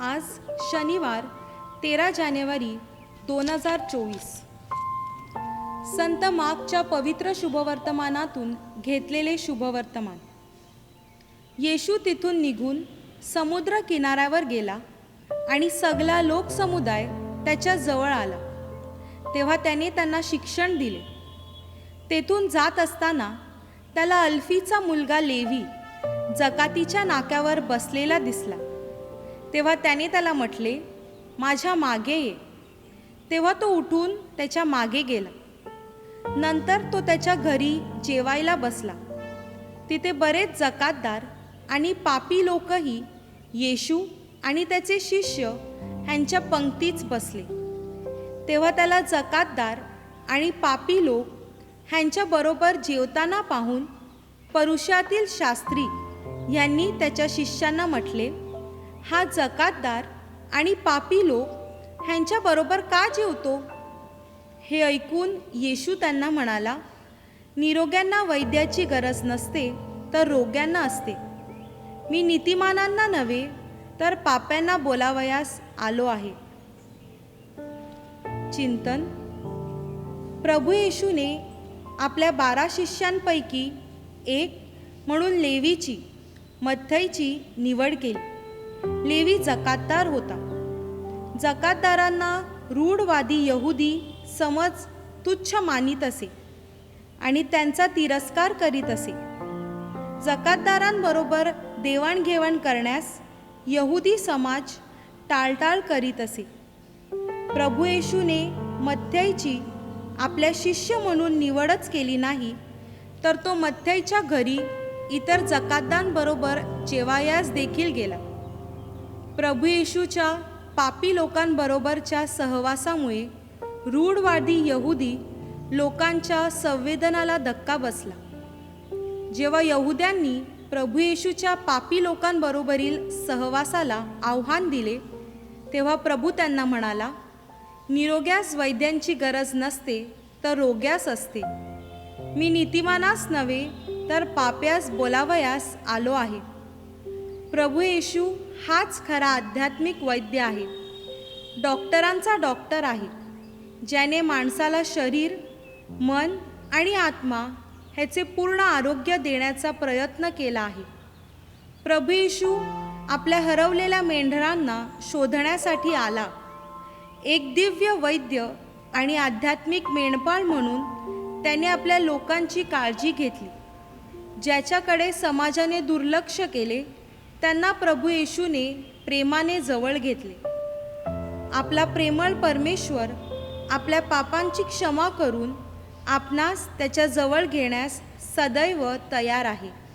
आज शनिवार तेरा जानेवारी दोन हजार चोवीस. संत मागच्या पवित्र शुभवर्तमानातून घेतलेले शुभवर्तमान. येशू तिथून निघून समुद्र किनाऱ्यावर गेला आणि सगळा लोकसमुदाय त्याच्याजवळ आला. तेव्हा त्याने त्यांना शिक्षण दिले. तेथून जात असताना त्याला अल्फीचा मुलगा लेवी जकातीच्या नाक्यावर बसलेला दिसला. तेव्हा त्याने त्याला म्हटले माझ्या मागे ये. तेव्हा तो उठून त्याच्यामागे गेला. नंतर तो त्याच्या घरी जेवायला बसला. तिथे बरेच जकातदार आणि पापी लोकही येशू आणि त्याचे शिष्य ह्यांच्या पंक्तीच बसले. तेव्हा त्याला जकातदार आणि पापी लोक ह्यांच्याबरोबर जेवताना पाहून परुषातील शास्त्री यांनी त्याच्या शिष्यांना म्हटले हा जकातदार आणि पापी लोक ह्यांच्याबरोबर का जेवतो? हे ऐकून येशू त्यांना म्हणाला निरोग्यांना वैद्याची गरज नसते तर रोग्यांना असते. मी नीतिमानांना नव्हे तर पाप्यांना बोलावयास आलो आहे. चिंतन. प्रभू येशूने आपल्या बारा शिष्यांपैकी एक म्हणून लेवीची मथईची निवड केली. लेवी जकातदार होता. जकातदारांना रूढवादी यहुदी समज तुच्छ मानित असे आणि त्यांचा तिरस्कार करीत असे. जकातदारांबरोबर देवाणघेवाण करण्यास यहुदी समाज टाळटाळ करीत असे. प्रभू येशूने मथ्याईची आपल्या शिष्य म्हणून निवडच केली नाही तर तो मथ्याईच्या घरी इतर जकातदारांबरोबर जेवायास देखील गेला. प्रभू येशूच्या पापी लोकांबरोबरच्या सहवासामुळे रूढवादी यहुदी लोकांच्या संवेदनाला धक्का बसला. जेव्हा यहुद्यांनी प्रभू येशूच्या पापी लोकांबरोबरील सहवासाला आव्हान दिले तेव्हा प्रभू त्यांना म्हणाला निरोग्यास वैद्यांची गरज नसते तर रोग्यास असते. मी नीतिमानास नव्हे तर पाप्यास बोलावयास आलो आहे. प्रभू येशू हाच खरा आध्यात्मिक वैद्य आहे. डॉक्टरांचा डॉक्टर आहे ज्याने माणसाला शरीर मन आणि आत्मा ह्याचे पूर्ण आरोग्य देण्याचा प्रयत्न केला आहे. प्रभू येशू आपल्या हरवलेल्या मेंढरांना शोधण्यासाठी आला. एक दिव्य वैद्य आणि आध्यात्मिक मेंढपाळ म्हणून त्याने आपल्या लोकांची काळजी घेतली ज्याच्याकडे समाजाने दुर्लक्ष केले त्यांना प्रभू येशूने प्रेमाने जवळ घेतले. आपला प्रेमळ परमेश्वर आपल्या पापांची क्षमा करून आपणास त्याच्याजवळ घेण्यास सदैव तयार आहे.